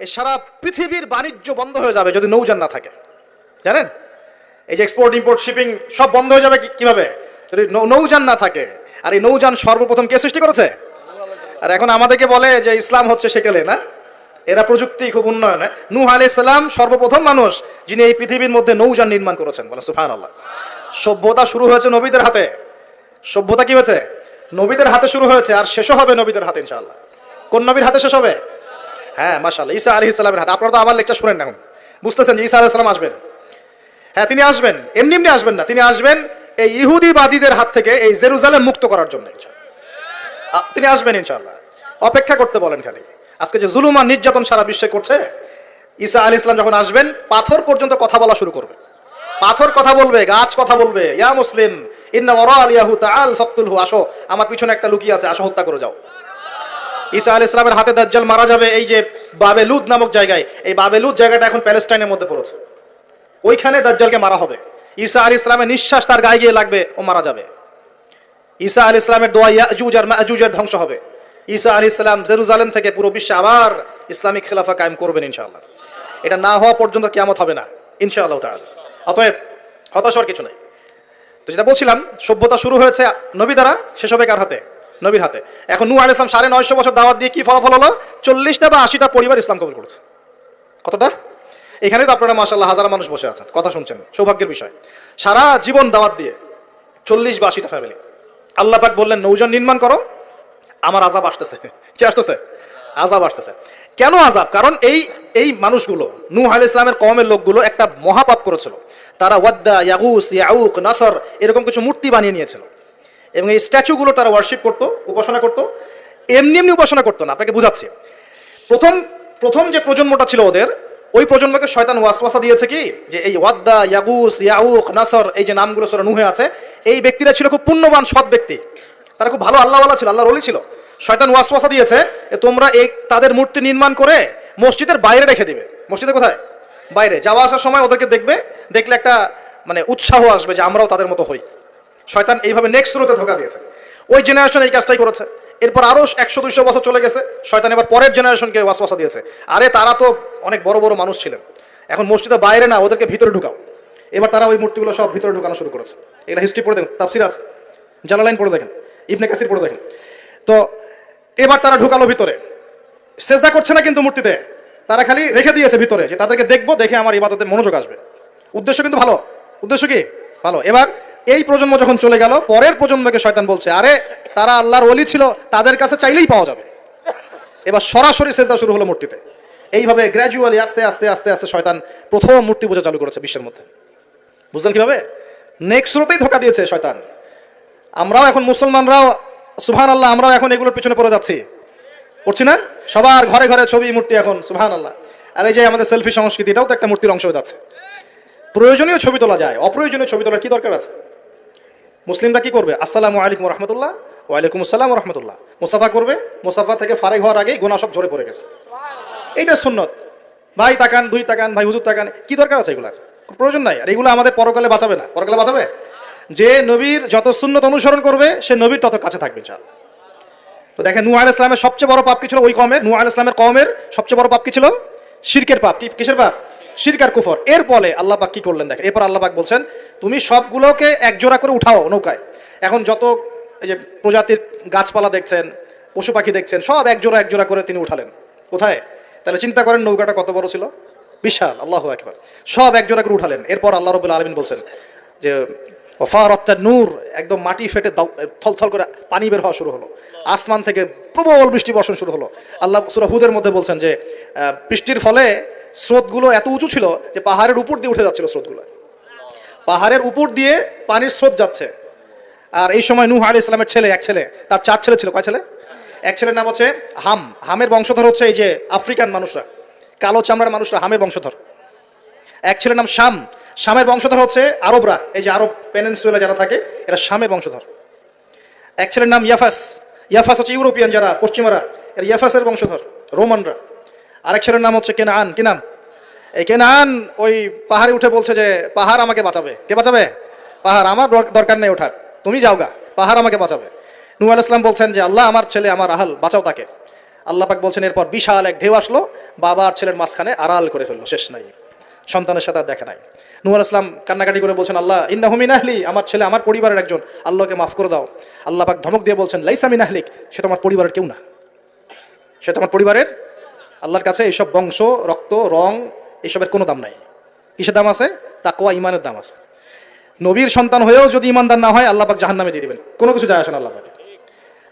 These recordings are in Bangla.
এই সারা পৃথিবীর বাণিজ্য বন্ধ হয়ে যাবে যদি নৌযান না থাকে। জানেন? এই যে এক্সপোর্ট ইম্পোর্ট শিপিং সব বন্ধ হয়ে যাবে কীভাবে? যদি নৌযান না থাকে, আর এই নৌযান সর্বপ্রথম কে সৃষ্টি করেছে? আর এখন আমাদেরকে বলে যে ইসলাম হচ্ছে সেকেলে, না? এরা প্রযুক্তি খুব উন্নয়ন। নূহ আলি ইসলাম সর্বপ্রথম মানুষ যিনি এই পৃথিবীর মধ্যে নৌযান নির্মাণ করেছেন। বলে সুফান আল্লাহ সভ্যতা শুরু হয়েছে নবীদের হাতে। সভ্যতা কি হয়েছে? নবীদের হাতে শুরু হয়েছে আর শেষও হবে নবীদের হাতে, ইনশাআল্লাহ। কোন নবীর হাতে শেষ হবে? হ্যাঁ মাশাল্লাহ ঈসা আলী ইসলামের হাতে। আপনারা তো আমার লেকচার শুনেন না বুঝতেছেন যে ঈসা আলাহ ইসলাম আসবেন? হ্যাঁ তিনি আসবেন। এমনি এমনি আসবেন না। তিনি আসবেন এই ইহুদিবাদীদের হাত থেকে এই জেরুজালেম মুক্ত করার জন্য তিনি আসবেন, ইনশাআল্লাহ। অপেক্ষা করতে বলেন খালি। আজকে যে জুলুম আর নির্যাতন সারা বিশ্বে করছে, ঈসা আলী ইসলাম যখন আসবেন, পাথর পর্যন্ত কথা বলা শুরু করবে। পাথর কথা বলবে, গাছ কথা বলবে। ইয়া মুসলিম, ইন্না ওরা আলিয়াহু তাআল ফাকতুলহু, আসো। আমার পিছনে একটা লুকিয়ে আছে, আসো, হত্যা করে যাও। ঈসা আলী ইসলামের হাতে দাজ্জাল মারা যাবে এই যে বাবেলুদ নামক জায়গায়, এই বাবেলুদ জায়গাটা এখন প্যালেস্টাইনের মধ্যে পড়েছে। ওইখানে দাজ্জালকে মারা হবে। ঈসা আলী ইসলামের নিঃশ্বাস তার গায়ে গিয়ে লাগবে ও মারা যাবে। ঈসা আলী ইসলামের দোয়া আর মাজুজের ধ্বংস হবে। ঈসা আলী ইসলাম জেরুজালেম থেকে পুরো বিশ্বে আবার ইসলামিক খেলাফা কায়েম করবেন ইনশাআল্লাহ। এটা না হওয়া পর্যন্ত কিয়ামত হবে না, ইনশাআল্লাহ তাআলা। অতএব হতাশার কিছু নাই। তো যেটা বলছিলাম, সভ্যতা শুরু হয়েছে নবী দ্বারা, শেষ হবে কার হাতে? নবীর হাতে। এখন নূহ আলাইহিস সালাম সাড়ে নয়শো বছর দাওয়াত দিয়ে কি ফলাফল হলো? চল্লিশটা বা আশিটা পরিবার ইসলাম কবুল করেছে। কতটা? এখানে তো আপনারা মাসাল্লাহ হাজার মানুষ বসে আছেন, কথা শুনছেন, সৌভাগ্যের বিষয়। সারা জীবন দাওয়াত দিয়ে চল্লিশ বা আশিটা ফ্যামিলি আল্লাহ পাক বললেন নৌজন নির্মাণ করো, আমার আজাব আসতেছে। কি আসতেছে? আজাব আসতেছে। কেন আজাব কারণ এই এই মানুষগুলো নূহ আলাইহিস ইসলামের কমের লোকগুলো একটা মহাপাপ করেছিল। তারা ওয়াদ্দা, ইয়াগুস, ইয়াউক, নাসর, এরকম কিছু মূর্তি বানিয়ে নিয়েছিল। এবং এই স্ট্যাচুগুলো তারা ওয়ার্শিপ করতো, উপাসনা করতো, এমনি এমনি উপাসনা করতো না, আপনাকে বুঝাচ্ছি। প্রথম প্রথম যে প্রজন্মটা ছিল ওদের, ওই প্রজন্মকে শয়তান ওয়াসওয়াসা দিয়েছে কি? যে এই ওয়াদ্দা, ইয়াগুস, ইয়াউক, নাসর, এই যে নামগুলো সরা নুহে আছে, এই ব্যক্তিরা ছিল খুব পুণ্যবান, সৎ ব্যক্তি। তারা খুব ভালো আল্লাহওয়ালা ছিল, আল্লাহর অলি ছিল। শয়তান ওয়াসওয়াসা দিয়েছে তোমরা এই তাদের মূর্তি নির্মাণ করে মসজিদের বাইরে রেখে দিবে। মসজিদে কোথায়? বাইরে। যাওয়া আসার সময় ওদেরকে দেখবে, দেখলে একটা মানে উৎসাহ আসবে যে আমরাও তাদের মতো হই। শয়তান এইভাবে নেক্সট রোতে ধোকা দিয়েছে। ওই জেনারেশন এই কাজটাই করেছে। এরপর আরও একশো, দুইশো বছর চলে গেছে, শয়তান এবার পরের জেনারেশনকে ওয়াসওয়াসা দিয়েছে। আরে তারা তো অনেক বড় বড় মানুষ ছিলেন। এখন মসজিদের বাইরে না, ওদেরকে ভিতরে ঢুকাও। এবার তারা ওই মূর্তিগুলো সব ভিতরে ঢুকানো শুরু করেছে। এগুলো হিস্ট্রি পড়ে দেখেন, তাফসির আছে। জালালাইন পড়ে দেখেন, ইবনে কাসির পড়ে দেখেন। তো এবার তারা ঢুকালো ভিতরে। সেজদা করছে না কিন্তু মূর্তিতে। তারা খালি রেখে দিয়েছে ভিতরে যে তাদেরকে দেখব, দেখে আমার ইবাদতে মনোযোগ আসবে। উদ্দেশ্য কিন্তু ভালো। উদ্দেশ্য কি? ভালো। এবার এই প্রজন্ম যখন চলে গেল, পরের প্রজন্মকে শয়তান বলছে, আরে, তারা আল্লাহর ওলি ছিল, তাদের কাছে চাইলেই পাওয়া যাবে। এবার সরাসরি সেজদা শুরু হলো মূর্তিতে। এইভাবে গ্র্যাজুয়ালি আস্তে আস্তে আস্তে আস্তে শয়তান প্রথম মূর্তি পূজা চালু করেছে বিশ্বের মধ্যে। বুঝলেন কীভাবে? নেক্সট শুরুতেই ধোকা দিয়েছে শয়তান। আমরাও এখন মুসলমানরাও সুবহান আল্লাহ আমরাও এখন এগুলোর পিছনে পড়ে যাচ্ছি। পড়ছি না? সবার ঘরে ঘরে ছবি, মূর্তি এখন সুবহান আল্লাহ আর এই যে আমাদের সেলফি সংস্কৃতি, এটাও তো একটা মূর্তির অংশ হয়ে যাচ্ছে। প্রয়োজনীয় ছবি তোলা যায়, অপ্রয়োজনীয় ছবি তোলার কি দরকার আছে? মুসলিমরা কি করবে? আসসালামু আলাইকুম রহমতুল্লাহ ওয়ালাইকুম আসসালাম রহমতুল্লাহ। মুসাফা করবে, মুসাফা থেকে ফারেক হওয়ার আগেই গোনা সব ঝরে পড়ে গেছে। এইটা সুন্নত। ভাই তাকান, দুই তাকান, ভাই হুজুর তাকান, কি দরকার আছে এগুলার? প্রয়োজন নাই। আর এগুলো আমাদের পরকালে বাঁচাবে না। পরকালে বাঁচাবে? যে নবীর যত সুন্নত অনুসরণ করবে, সে নবীর তত কাছে থাকবে চাল তো দেখেন আলাইহিস ইসলামের সবচেয়ে বড় পাপ কি ছিল? ওই কমের আলাইহিস ইসলামের কমের সবচেয়ে বড় পাপ কি ছিল? শিরকের পাপ। কি কিসের পাপ? শিরকার কুফর। এর আল্লাহ পাক কি করলেন দেখেন এরপর আল্লাহ পাক বলছেন, তুমি সবগুলোকে এক জোড়া করে উঠাও নৌকায়। এখন যত এই যে প্রজাতির গাছপালা দেখছেন, পশু পাখি দেখছেন, সব এক জোড়া এক জোড়া করে তিনি উঠালেন। কোথায়? তাহলে চিন্তা করেন নৌকাটা কত বড় ছিল? বিশাল, আল্লাহ একবার সব এক জোড়া করে উঠালেন। এরপর আল্লাহ রবুল্লা আলমিন বলছেন যে ওফারত্তার নূর একদম মাটি ফেটে থলথল করে পানি বের হওয়া শুরু হলো। আসমান থেকে প্রবল বৃষ্টি বর্ষণ শুরু হলো। আল্লাহ সুরা হুদের মধ্যে বলছেন যে বৃষ্টির ফলে স্রোতগুলো এত উঁচু ছিল যে পাহাড়ের উপর দিয়ে উঠে যাচ্ছিল স্রোতগুলো। পাহাড়ের উপর দিয়ে পানির স্রোত যাচ্ছে। আর এই সময় নূহ আলী ইসলামের ছেলে, এক ছেলে, তার চার ছেলে ছিল। কয় ছেলে? এক ছেলের নাম হচ্ছে হাম। হামের বংশধর হচ্ছে এই যে আফ্রিকান মানুষরা, কালো চামড়ার মানুষরা, হামের বংশধর। এক ছেলের নাম শাম। শামের বংশধর হচ্ছে আরবরা, এই যে আরব পেনেন্সুয়েলা যারা থাকে, এরা শামের বংশধর। এক ছেলের নাম ইয়াফাস। ইয়াফাস হচ্ছে ইউরোপিয়ান যারা, পশ্চিমারা, এরা ইয়াফাসের বংশধর, রোমানরা। আরেক ছেলের নাম হচ্ছে কেনান। কি নাম? এই কেনান ওই পাহাড়ে উঠে বলছে যে, পাহাড় আমাকে বাঁচাবে। কে বাঁচাবে? পাহাড় আমার দরকার নেই ওঠার। তুমি যাও গা, পাহাড় আমাকে বাঁচাবে। নূহ আলাইহিস ইসলাম বলছেন যে, আল্লাহ আমার ছেলে, আমার আহাল, বাঁচাও তাকে। আল্লাহ পাক বলছেন, এরপর বিশাল এক ঢেউ আসলো, বাবা আর ছেলের মাঝখানে আড়াল করে ফেলল, শেষ নাই। সন্তানের সাথে আর দেখা নাই। নুয়ার ইসলাম কান্নাকাটি করে বলছেন, আল্লাহ ইন্না হুমিন আহলি আমার ছেলে আমার পরিবারের একজন, আল্লাহকে মাফ করে দাও। আল্লাহ পাক ধমক দিয়ে বলছেন, লাইসা মিন আহলিক সে তোমার পরিবারের কেউ না। সে তোমার পরিবারের আল্লাহর কাছে এইসব বংশ, রক্ত, রং, এসবের কোনো দাম নাই। কিসের দাম আছে? তাকওয়া ইমানের দাম আছে। নবীর সন্তান হয়েও যদি ইমানদার না হয়, আল্লাহ পাক জাহান্নামে দিয়ে দিবেন। কোনো কিছু যায় আসে না আল্লাহ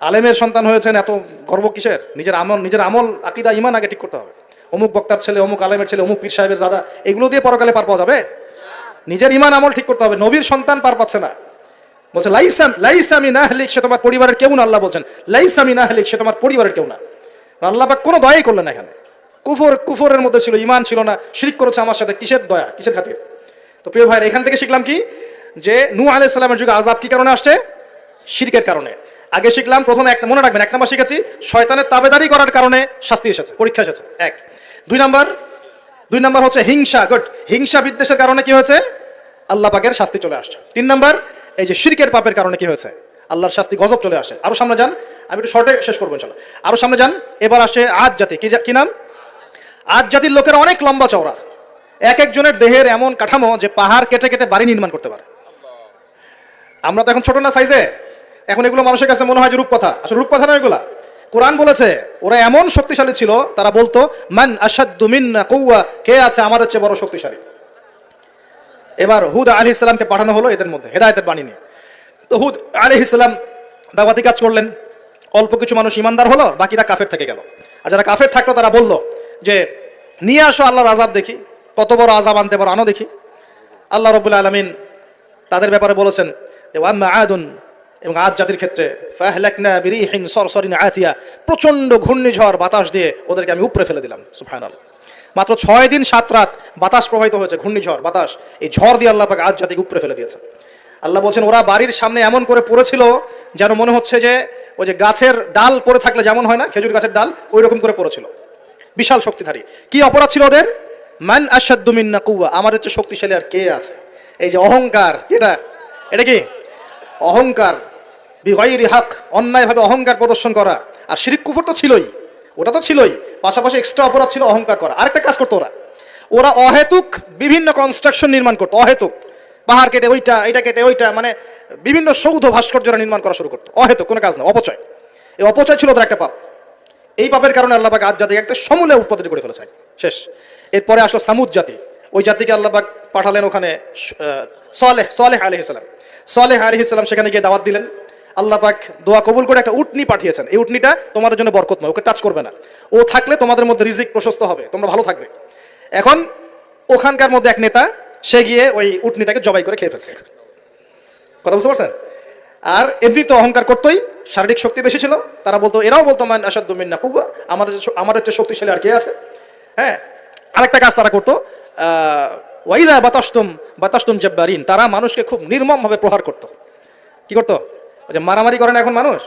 আলেমের সন্তান হয়েছেন, এত গর্ব কিসের? নিজের আমল নিজের আমল, আকিদা ইমান আগে ঠিক করতে হবে। অমুক বক্তার ছেলে, অমুক আলেমের ছেলে, অমুক পীর সাহেবের দাদা, এগুলো দিয়ে পরকালে পার পাওয়া যাবে? নিজের ইমান আমল ঠিক করতে হবে। নবীর সন্তান পার পাচ্ছে না। বলছে লাইসাম লাইসামি নাহলিক সে তোমার পরিবারের কেউ না, আল্লাহ বলছেন। লাইসামি নাহলিক সে তোমার পরিবারের কেউ না। আল্লাহ পাক কোনো দয়াই করলেন না এখানে। কুফর, কুফরের মধ্যে ছিল ইমান ছিল না, শিরিক করেছে আমার সাথে, কিসের দয়া, কিসের খাতির? তো প্রিয় ভাইয়ের এখান থেকে শিখলাম কি? যে নূ আলাইহিস সালামের যুগে আজাব কি কারণে আসছে? শিরকের কারণে। আগে শিখলাম, প্রথমে এক, মনে রাখবেন, এক নম্বর শিখেছি, শয়তানের তাবেদারি করার কারণে শাস্তি এসেছে, পরীক্ষা এসেছে। এক। দুই নম্বর দুই নম্বর হচ্ছে হিংসা, গুড। হিংসা বিদ্বেষের কারণে কি হয়েছে? আল্লাহ পাকের শাস্তি চলে আসছে। তিন নম্বর, এই যে শিরকের পাপের কারণে কি হয়েছে? আল্লাহর শাস্তি গজব চলে আসে। আরও সামনে যান, আমি একটু শর্টে শেষ করব চলো আরও সামনে যান, এবার আসে আজ জাতি কি নাম? আজ জাতির লোকেরা অনেক লম্বা চওড়া। এক একজনের দেহের এমন কাঠামো যে পাহাড় কেটে কেটে বাড়ি নির্মাণ করতে পারে। আমরা তো এখন ছোট না সাইজে এখন এগুলো মানুষের কাছে মনে হয় যে রূপকথা। আসলে রূপকথা নয় এগুলা। কোরআন বলেছে, ওরা এমন শক্তিশালী ছিল, তারা বলতো, মান মিন্না কৌয়া কে আছে আমাদের চেয়ে বড় শক্তিশালী? এবার হুদ আলি ইসলামকে পাঠানো হলো এদের মধ্যে, হেদায়তের বাণী নিয়ে। তো হুদ আলি ইসলাম দাওয়াতি কাজ করলেন। অল্প কিছু মানুষ ইমানদার হলো, বাকিরা কাফের থেকে গেল। আর যারা কাফের থাকল, তারা বলল যে নিয়ে আসো আল্লাহর আজাব দেখি, কত বড় আজাব আনতে পারো, আনো দেখি। আল্লাহ রবুল্লা আলমিন তাদের ব্যাপারে বলেছেন যে আদুন এবং আজ জাতির ক্ষেত্রে আতিয়া প্রচণ্ড ঘূর্ণিঝড়, বাতাস দিয়ে ওদেরকে আমি উপরে ফেলে দিলাম সুফায়নাল মাত্র ছয় দিন সাত রাত বাতাস প্রবাহিত হয়েছে, ঘূর্ণিঝড়, বাতাস, এই ঝড় দিয়ে আল্লাহ পাক আজ জাতিকে উপরে ফেলে দিয়েছে আল্লাহ বলছেন, ওরা বাড়ির সামনে এমন করে পড়েছিল যেন মনে হচ্ছে যে, ওই যে গাছের ডাল পড়ে থাকলে যেমন হয় না, খেজুর গাছের ডাল ওই রকম করে পড়েছিল। বিশাল শক্তিধারী। কি অপরাধ ছিল ওদের? মান আসাদ্দুমিন্না কুয়া আমাদের চেয়ে শক্তিশালী আর কে আছে? এই যে অহংকার, এটা এটা কি? অহংকার বিগয়রি হাক, অন্যায়ভাবে অহংকার প্রদর্শন করা। আর শিরিক কুফর তো ছিলই, ওটা তো ছিলই। পাশাপাশি এক্সট্রা অপরাধ ছিল অহংকার করা। আরেকটা কাজ করতো ওরা। ওরা অহেতুক বিভিন্ন কনস্ট্রাকশন নির্মাণ করতো, অহেতুক। পাহাড় কেটে ওইটা এটা কেটে ওইটা মানে বিভিন্ন সৌধ ভাস্কর্যরা নির্মাণ করা শুরু করতো। অহেতুক, কোনো কাজ না, অপচয়। এই অপচয় ছিল ওদের একটা পাপ। এই পাপের কারণে আল্লাহ পাক আজ জাতিকে একটা সমূলে উৎপাদিত করে ফেলেছে শেষ। এরপরে আসলো সামুদ জাতি। ওই জাতিকে আল্লাহ পাক পাঠালেন ওখানে সালেহ সালেহ আলহ ইসলাম সালেহ আলহ ইসলাম সেখানে গিয়ে দাওয়াত দিলেন। আল্লাহ পাক দোয়া কবুল করে একটা উটনি পাঠিয়েছেন। এই উটনিটা তোমাদের জন্য বরকত নয় ওকে টাচ করবে না। ও থাকলে তোমাদের মধ্যে রিজিক প্রশস্ত হবে, তোমরা ভালো থাকবে। এখন ওখানকার মধ্যে এক নেতা, সে গিয়ে ওই উটনিটাকে জবাই করে খেয়ে ফেলছে। কথা বুঝতে পারছেন? আর এমনি তো অহংকার করতোই, শারীরিক শক্তি বেশি ছিল, তারা বলতো, এরাও বলতো, মান আসাদ মিন্না কুবা, আমাদের আমাদের চেয়ে শক্তিশালী আর কে আছে? হ্যাঁ আরেকটা কাজ তারা করতো ওয়াইদা বাতাস্তুম বাতাস্তুম জব্বারিন তারা মানুষকে খুব নির্মমভাবে প্রহার করতো। কি করতো? যে মারামারি করে না এখন মানুষ?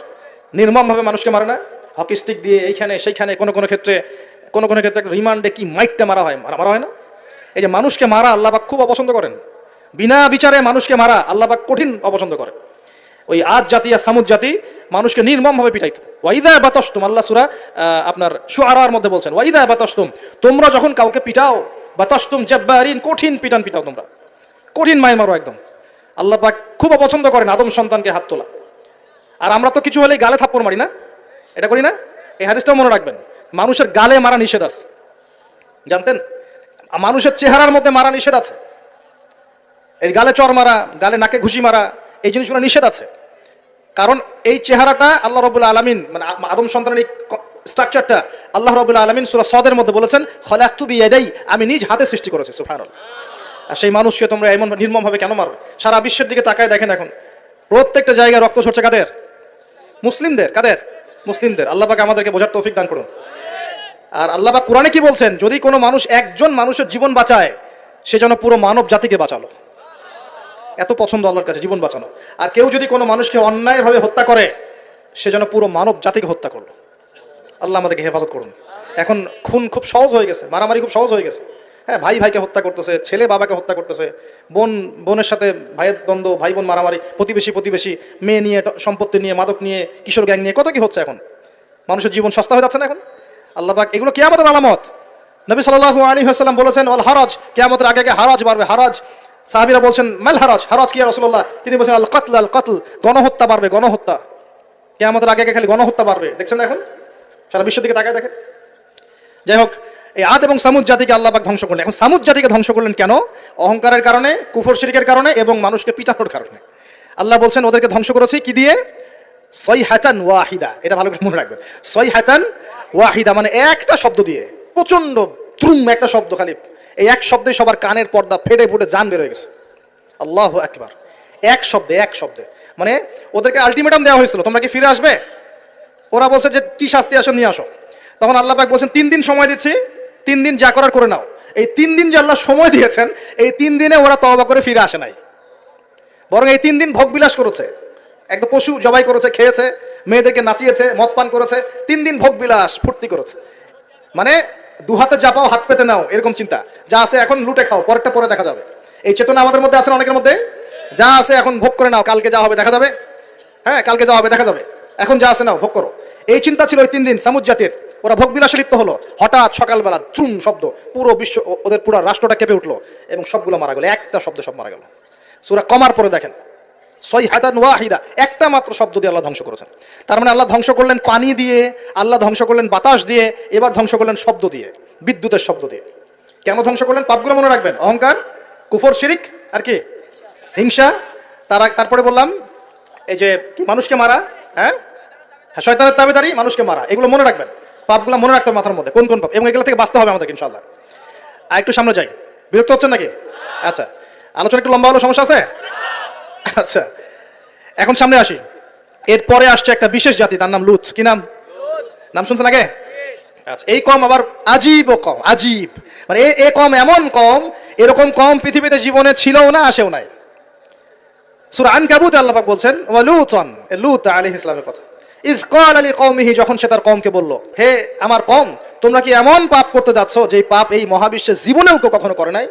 নির্মমভাবে মানুষকে মারে না? হকি স্টিক দিয়ে এইখানে সেইখানে কোনো কোনো ক্ষেত্রে, কোনো কোনো ক্ষেত্রে রিমান্ডে কি মাইকটা মারা হয়? মারা মারা হয় না? এই যে মানুষকে মারা আল্লাহবাক খুব অপছন্দ করেন। বিনা বিচারে মানুষকে মারা আল্লাহবাক কঠিন অপছন্দ করেন। ওই আজ জাতি আর সামুদ জাতি মানুষকে নির্মমভাবে পিটাইতো। ওয়াইদা বাতস্তুম, আল্লাহ সুরা আপনার সুআরার মধ্যে বলছেন, ওয়াইদা বাতস্তুম, তোমরা যখন কাউকে পিটাও, বাতস্তুম জব্বারিন, কঠিন পিটান পিটাও তোমরা। কঠিন মায় মারো একদম। আল্লাহ পাক খুব অপছন্দ করেন আদম সন্তানকে হাত তোলা। আর আমরা তো কিছু হলেই গালে থাপ্পড় মারি না? এটা করি না? এই হাদিসটাও মনে রাখবেন। মানুষের গালে মারা নিষেধ আছে। জানতেন? মানুষের চেহারার মধ্যে মারা নিষেধ আছে। এই গালে চর মারা, গালে নাকে ঘুষি মারা এই জিনিসগুলো নিষেধ আছে। কারণ এই চেহারাটা আল্লাহ রবুল্লা আলমিন মানে আদম সন্তানের এই স্ট্রাকচারটা আল্লাহ রবুল্লা আলমিন সুরা সদের মধ্যে বলেছেন, খলাক্তু বিয়াদাই আমি নিজ হাতে সৃষ্টি করেছি সুফানুল আর সেই মানুষকে তোমরা এমন নির্মমভাবে কেন মারবে? সারা বিশ্বের দিকে তাকায় দেখেন এখন। প্রত্যেকটা জায়গায় রক্ত ঝরছে কাদের? মুসলিমদের কাদের? মুসলিমদের। আল্লাহ পাক আমাদেরকে বোঝার তৌফিক দান করুন। আর আল্লাহ পাক কোরআনে কি বলছেন? যদি কোনো মানুষ একজন মানুষের জীবন বাঁচায়, সে যেন পুরো মানব জাতিকে বাঁচালো। এত পছন্দ আল্লাহর কাছে, জীবন বাঁচানো। আর কেউ যদি কোনো মানুষকে অন্যায়ভাবে হত্যা করে, সে যেন পুরো মানব জাতিকে হত্যা করল। আল্লাহ আমাদেরকে হেফাজত করুন। এখন খুন খুব সহজ হয়ে গেছে, মারামারি খুব সহজ হয়ে গেছে। হ্যাঁ ভাই ভাইকে হত্যা করতেছে, ছেলে বাবাকে হত্যা করতেছে, বোন, বোনের সাথে ভাইয়ের দ্বন্দ্ব, ভাই বোন মারামারি, প্রতিবেশী প্রতিবেশী, মেয়ে নিয়ে, সম্পত্তি নিয়ে, মাদক নিয়ে, কিশোর গ্যাং নিয়ে, কত কি হচ্ছে এখন? মানুষের জীবন সস্তা হয়ে যাচ্ছে না এখন? আল্লাহ পাক, এগুলো কেয়ামতের আলামত। নবী সাল্লাল্লাহু আলাইহি ওয়াসাল্লাম বলেছেন অল হারাজ কেয়ামতের আগে আগে হারাজ বাড়বে। হারাজ সাহাবীরা বলছেন, মাল হারাজ? হারাজ কি রাসূলুল্লাহ? তিনি বলছেন, আল কতল আল কতল, গণহত্যা বাড়বে, গণহত্যা। কে আগে আগে খালি গণহত্যা বাড়বে। দেখছেন এখন? সারা বিশ্বের দিকে তাকায় দেখেন। যাই হোক, এই আদ এবং সামুদ জাতিকে আল্লাহ পাক ধ্বংস করলেন। এখন সামুদ জাতিকে ধ্বংস করলেন কেন? অহংকারের কারণে, কুফর শিরিকের কারণে এবং মানুষকে পিটানোর কারণে। আল্লাহ বলছেন, ওদেরকে ধ্বংস করেছি কি দিয়ে? সই হাতান ওয়াহিদা। এটা ভালো করে মনে রাখবেন। সই হাতান ওয়াহিদা মানে একটা শব্দ দিয়ে প্রচণ্ড দ্রুম একটা শব্দ খালি। এই এক শব্দে সবার কানের পর্দা ফেটে ফুটে জান বের হয়ে গেছে। আল্লাহ একবার এক শব্দে এক শব্দে। মানে ওদেরকে আলটিমেটাম দেওয়া হয়েছিল, তোমরা কি ফিরে আসবে? ওরা বলছে যে, কি শাস্তি আসো, নিয়ে আসো। তখন আল্লাহ পাক বলছেন, তিন দিন সময় দিচ্ছি, তিন দিন যা করার করে নাও। এই তিন দিন যে আল্লাহ সময় দিয়েছেন, এই তিন দিনে ওরা তওবা করে ফিরে আসে নাই। বরং এই তিন দিন ভোগবিলাস করেছে। একদম পশু জবাই করেছে, খেয়েছে, মেয়েদেরকে নাচিয়েছে, মদ পান করেছে, তিন দিন ভোগবিলাস ফুর্তি করেছে। মানে দু হাতে চাপাও হাত পেতে নাও, এরকম চিন্তা। যা আছে এখন লুটে খাও, পরেরটা পরে দেখা যাবে। এই চেতনা আমাদের মধ্যে আছে অনেকের মধ্যে? যা আছে এখন ভোগ করে নাও, কালকে যা হবে দেখা যাবে? হ্যাঁ কালকে যা হবে দেখা যাবে। এখন যা আছে নাও, ভোগ করো। এই চিন্তা ছিল ওই তিন দিন, সামুদ জাতির। ওরা ভোগ বিলাসে লিপ্ত হলো। হঠাৎ সকালবেলা দ্রুম শব্দ, পুরো বিশ্ব ওদের পুরো রাষ্ট্রটা কেঁপে উঠল এবং সবগুলো মারা গেল। একটা শব্দ সব মারা গেল। সুরা কমার পরে দেখেন। সই হাতান ওয়াহিদা। একটা মাত্র শব্দ দিয়ে আল্লাহ ধ্বংস করেছেন। তার মানে আল্লাহ ধ্বংস করলেন পানি দিয়ে, আল্লাহ ধ্বংস করলেন বাতাস দিয়ে, এবার ধ্বংস করলেন শব্দ দিয়ে, বিদ্যুতের শব্দ দিয়ে। কেন ধ্বংস করলেন? পাপগুলো মনে রাখবেন। অহংকার, কুফর, শিরিক, আর কি? হিংসা। তারা তারপরে বললাম, এই যে কি, মানুষকে মারা হ্যাঁ? হ্যাঁ শয়তানের তাবেদারি মানুষকে মারা, এগুলো মনে রাখবেন। পাপগুলো মনে রাখতে মাথার মধ্যে। কোন কোন পাপ? এবং এগুলো থেকে বাঁচতে হবে আমাদের ইনশাল্লাহ আর একটু সামনে যাই। বিরক্ত হচ্ছেন নাকি? আচ্ছা। আলোচনা একটু লম্বা হলো সমস্যা আছে? আচ্ছা এখন সামনে আসি। এরপরে আসছে একটা বিশেষ জাতি তার নাম লুথ কি নাম? নাম শুনছেন আগে? আচ্ছা। এই কম আবার আজীব ও কম আজীব। মানে এ কম এমন কম এরকম কম পৃথিবীতে জীবনে ছিলও না আসেও নাই। সুরা আন কাবুতে আল্লাহ পাক বলছেন ওয়ালুতন এ লুত আলাইহিস ইসলামের কথা। ইজ কাল আলী কওমিহি যখন সে তার কমকে বলল হে আমার কম তোমরা কি এমন পাপ করতে যাচ্ছ যে পাপ এই মহাবিশ্বে জীবনেও কেউ কখনো করে নাই?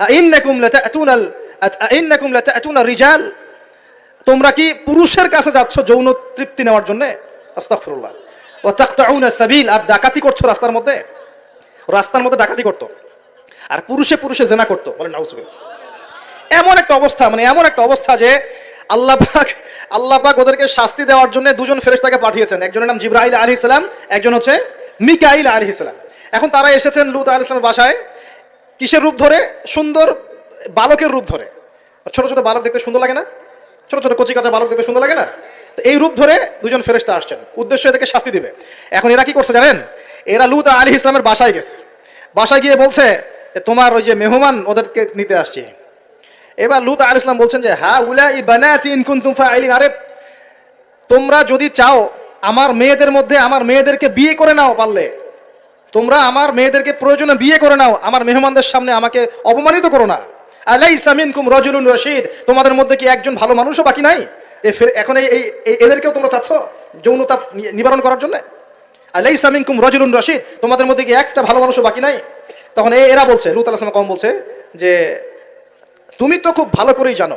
আইন্নাকুম লাতাতুনাল রিজাল। তোমরা কি পুরুষের কাছে যাচ্ছ যৌন তৃপ্তি নেওয়ার জন্য? আস্তাগফিরুল্লাহ। ওয়া তাকতাউনা সাবিল। আর ডাকাতি করছ রাস্তার মধ্যে? রাস্তার মধ্যে ডাকাতি করতো। আর পুরুষে পুরুষে জেনা করতো। বলেন নাউজুবিল্লাহ এমন একটা অবস্থা মানে এমন একটা অবস্থা যে আল্লাহ পাক ওদেরকে শাস্তি দেওয়ার জন্য দুজন ফেরেশতাকে পাঠিয়েছেন। একজনের নাম জিব্রাইল আলী ইসলাম একজন হচ্ছে মিকাইল আলী ইসলাম এখন তারা এসেছেন লুত আলী ইসলামের বাসায়। কিসের রূপ ধরে? সুন্দর বালকের রূপ ধরে। ছোট ছোট বালক দেখতে সুন্দর লাগে না? ছোট ছোট কচি কাঁচা বালক দেখতে সুন্দর লাগে না? তো এই রূপ ধরে দুজন ফেরেশতা আসছেন। উদ্দেশ্য এদেরকে শাস্তি দিবে। এখন এরা কি করছে জানেন? এরা লুত আলী ইসলামের বাসায় গেছে। বাসায় গিয়ে বলছে "এ, তোমার ওই যে মেহমান ওদেরকে নিতে আসছি। এবার লুত আল ইসলাম বলছেন যে হা উলা ই বানাতি ইন কুনতুম ফাইলিন। আরে তোমরা যদি চাও আমার মেয়েদের মধ্যে আমার মেয়েদেরকে বিয়ে করে নাও পারলে তোমরা আমার মেয়েদেরকে প্রয়োজনে বিয়ে করে নাও। আমার মেহমানদের সামনে আমাকে অপমানিত করো না। আলাই সামিনকুম রজুলুন রশিদ। তোমাদের মধ্যে কি একজন ভালো মানুষও বাকি নাই? এখন এই এদেরকেও তোমরা চাচ্ছ যৌনতা নিবারণ করার জন্য? আলাই সামিনকুম রজুলুন রশিদ। তোমাদের মধ্যে কি একটা ভালো মানুষও বাকি নাই? তখন এরা বলছে, লুত আলাহ কম বলছে, যে তুমি তো খুব ভালো করেই জানো।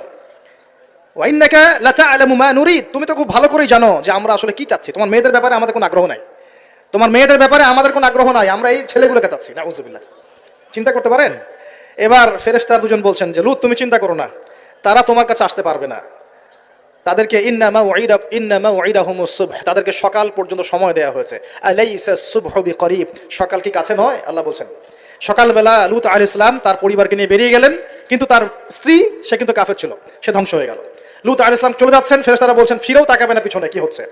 নুরিদ। তুমি তো খুব ভালো করেই জানো যে আমরা আসলে কি চাচ্ছি। তোমার মেয়েদের ব্যাপারে আমাদের কোনো আগ্রহ নাই। তোমার মেয়েদের ব্যাপারে আমাদের কোনো আগ্রহ নাই। আমরা এই ছেলেগুলোকে চাচ্ছি। না উজুবিল্লাহ চিন্তা করতে পারেন? এবার ফেরেস্তার দুজন বলছেন যে, লুত, তুমি চিন্তা করো না। তারা তোমার কাছে আসতে পারবে না। তাদেরকে ইন্নামা ওয়াইদা ইন্নামা ওয়াইদা সুবহ, তাদেরকে সকাল পর্যন্ত সময় দেওয়া হয়েছে। আলাইসা বিকরিব, সকাল কি কাছে নয়? আল্লাহ বলছেন। সকালবেলা লুত আলাইহিস ইসলাম তার পরিবারকে নিয়ে বেরিয়ে গেলেন, কিন্তু তার স্ত্রী, সে কিন্তু কাফের ছিল, সে ধ্বংস হয়ে গেল। লুত আলাইহিস ইসলাম চলে যাচ্ছেন, ফেরেশতারা বলছেন, ফিরেও তাকাবে না পিছনে, কি হচ্ছে?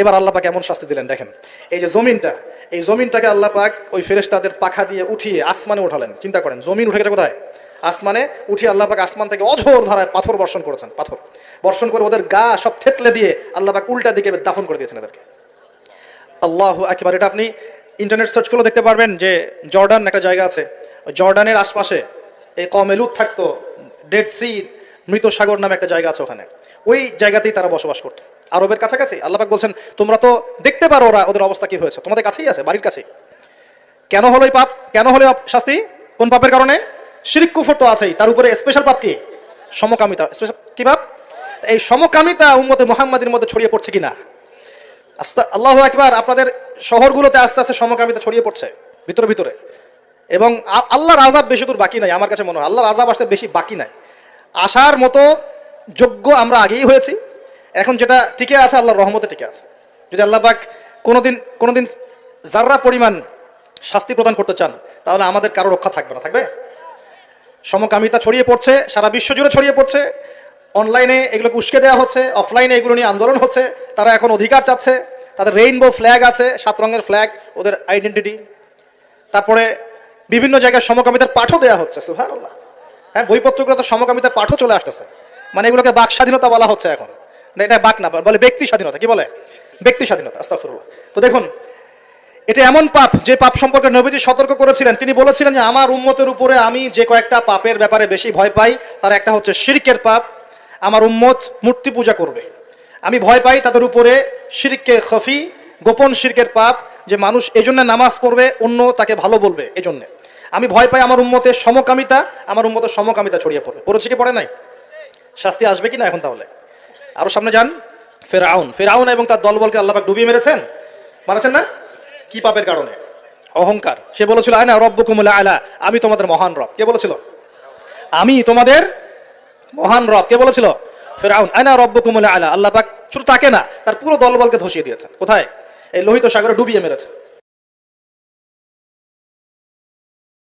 এবার আল্লাহ পাক এমন শাস্তি দিলেন, দেখেন। এই যে জমিনটা, এই জমিনটাকে আল্লাহ পাক ওই ফেরেশতাদের পাখা দিয়ে উঠিয়ে আসমানে উঠালেন। চিন্তা করেন, জমিন উঠে গেছে কোথায়? আসমানে উঠিয়ে আল্লাহ পাক আসমান থেকে অঝোর ধারায় পাথর বর্ষণ করেছেন, পাথর। বর্ষণ করে ওদের গা সব থেতলে দিয়ে আল্লাহ পাক উল্টা দিকে দাফন করে দিয়েছেন এদেরকে। আল্লাহ একেবারে এটা আপনি ইন্টারনেট সার্চ করলে দেখতে পারবেন যে জর্ডান একটা জায়গা আছে। জর্ডানের আশপাশে এই কমেলুত থাকতো, ডেড সি মৃত সাগর নামে একটা জায়গা আছে ওখানে। ওই জায়গাতেই তারা বসবাস করতো। আরবের কাছাকাছি। আল্লাপাক বলছেন, তোমরা তো দেখতে পারো ওরা ওদের অবস্থা কি হয়েছে। তোমাদের কাছেই আছে, বাড়ির কাছেই। কেন হলো এই পাপ? কেন হলো শাস্তি? কোন পাপের কারণে? শিরিক কুফর তো আছেই। তার উপরে স্পেশাল পাপ কি? সমকামিতা। স্পেশাল কি পাপ? এই সমকামিতা উম্মতে মুহাম্মাদের মধ্যে ছড়িয়ে পড়ছে কিনা? আস্তে আল্লাহ একবার আপনাদের শহরগুলোতে আস্তে আস্তে সমকামিতা ছড়িয়ে পড়ছে, ভিতরে ভিতরে। এবং আল্লাহর আজাব বেশি দূর বাকি নাই, আমার কাছে মনে হয়। আল্লাহর আজাব আসতে বেশি বাকি নাই। আসার মতো যোগ্য আমরা আগেই হয়েছি। এখন যেটা টিকে আছে, আল্লাহর রহমতে টিকে আছে। যদি আল্লাহ পাক কোনোদিন কোনোদিন যার্রা পরিমাণ শাস্তি প্রদান করতে চান, তাহলে আমাদের কারও রক্ষা থাকবে না, থাকবে? সমকামিতা ছড়িয়ে পড়ছে, সারা বিশ্ব জুড়ে ছড়িয়ে পড়ছে। অনলাইনে এগুলোকে উস্কে দেওয়া হচ্ছে অফলাইনে এগুলো নিয়ে আন্দোলন হচ্ছে। তারা এখন অধিকার চাচ্ছে, তাদের রেইনবো ফ্ল্যাগ আছে, সাত রঙের ফ্ল্যাগ ওদের আইডেন্টিটি তারপরে বিভিন্ন জায়গায় সমকামিতার পাঠও দেওয়া হচ্ছে সুহার হ্যাঁ বইপত্রগুলোতে সমকামিতার পাঠও চলে আসতেছে। মানে এগুলোকে বাক স্বাধীনতা বলা হচ্ছে এখন। এটা বাক না, বলে ব্যক্তি স্বাধীনতা, কি বলে? ব্যক্তি স্বাধীনতা আস্তাফুরুল্লাহ তো দেখুন, এটা এমন পাপ, যে পাপ সম্পর্কে নবীজি সতর্ক করেছিলেন। তিনি বলেছিলেন যে, আমার উম্মতের উপরে আমি যে কয়েকটা পাপের ব্যাপারে বেশি ভয় পাই, তার একটা হচ্ছে শিরকের পাপ। আমার উম্মত মূর্তি পূজা করবে। আমি ভয় পাই তাদের উপরে শিরকে খফি, গোপন শিরকের পাপ, যে মানুষ এজন্য নামাজ পড়বে, অন্য তাকে ভালো বলবে এজন্য। আমি ভয় পাই আমার উম্মতের সমকামিতা, আমার উম্মতের সমকামিতা ছড়িয়ে পড়বে। পড়েছে কি পড়ে নাই? শাস্তি আসবে কি না এখন তাহলে? আরও সামনে যান। ফেরাউন। ফেরাউন এবং তার দলবলকে আল্লাহ ডুবিয়ে মেরেছেন? মারেছেন না? কি পাপের কারণে? অহংকার। সে বলেছিল, আয়না রব্বকুমুল আলা। আমি তোমাদের মহান রব। কে বলেছিল? আমি তোমাদের মহান রব। কে বলেছিল? ফেরাউন। আয়না রব্য রব্বকুমুল আলা। আল্লাহ পাক শুধু তাকে না, তার পুরো দলবলকে ধসিয়ে দিয়েছেন। কোথায়? এই লোহিত সাগরে ডুবিয়ে মেরেছে